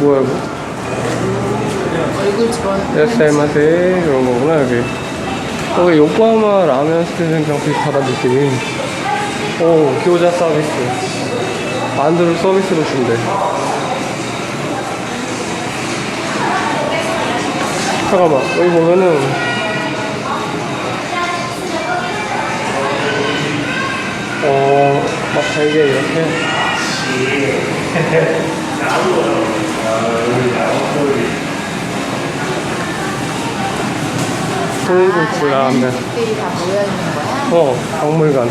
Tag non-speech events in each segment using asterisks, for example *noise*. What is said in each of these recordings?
뭐야 이거? 얼굴 집어넣고 이라시마세 이런 거구나 여기. 여기 요코하마 라면 스테이션이랑 비슷하다 느낌이. 오 교자 서비스. 만두를 서비스로 준대. 잠깐만 여기 보면은 어막 달게 이렇게 *laughs* 소고기 라면 들이 다 모여 있는 거야. 어 박물관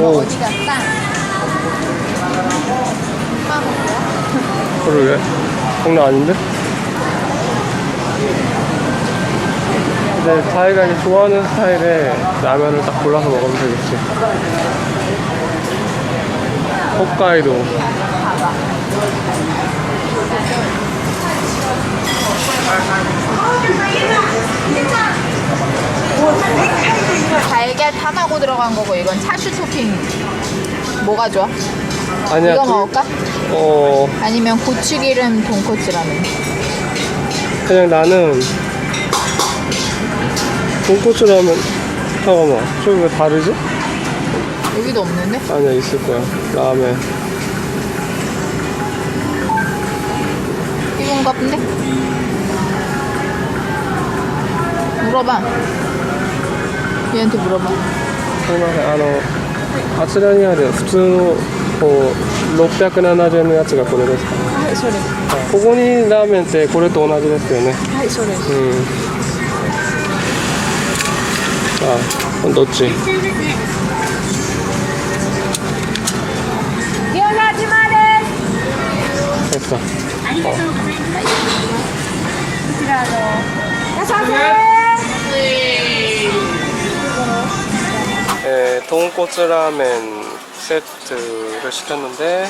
오 어디 갔다? 그러게 장난 아닌데? 근데 자기가 이제 좋아하는 스타일의 라면을 딱 골라서 먹으면 되겠지 홋카이도 달걀 탄하고 들어간 거고 이건 차슈 토핑. 뭐가 좋아? 아니야 이거 둘- 먹을까? 어 아니면 고추기름 돈코츠 라면. 그냥 나는 돈코츠 라면 잠깐만 저기 왜 다르지? 여기도 없는데? 아니야 있을 거야 라면 이건 것 같은데? 물어봐. 얘한테 물어봐. すみませんあのあちらにある普通のこう670円のやつがこれですかはい、それ。ここにラーメンってこれと同じですよねはい、それ。うん 아, 넣었지. 됐어. 어. 네, 돈코츠 라멘 세트를 시켰는데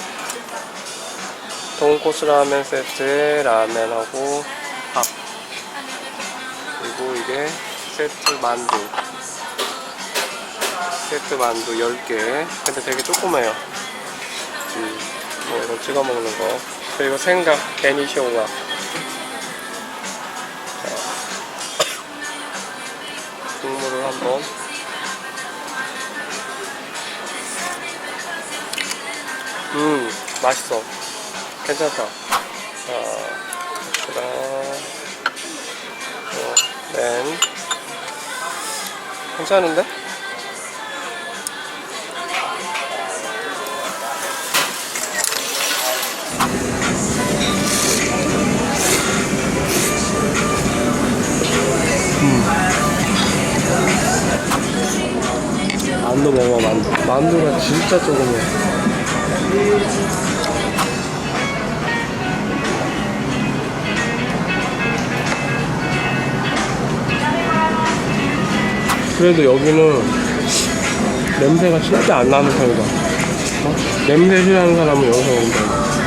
동꽃즈 라멘 세트에 라멘하고 밥 그리고 이게 세트 만두. 세트 만두 10개. 근데 되게 조그매요. 음, 뭐 이거 찍어 먹는 거. 그리고 생각 베니쇼가. 자, 국물을 한번. 음 맛있어. 괜찮다. 자 그다음 어, 맨 괜찮은데? 만두 먹어 만두. 만두가 진짜 조금해 그래도 여기는 냄새가 진짜 안 나는 편이다 어? 냄새 싫어하는 사람은 여기서 온다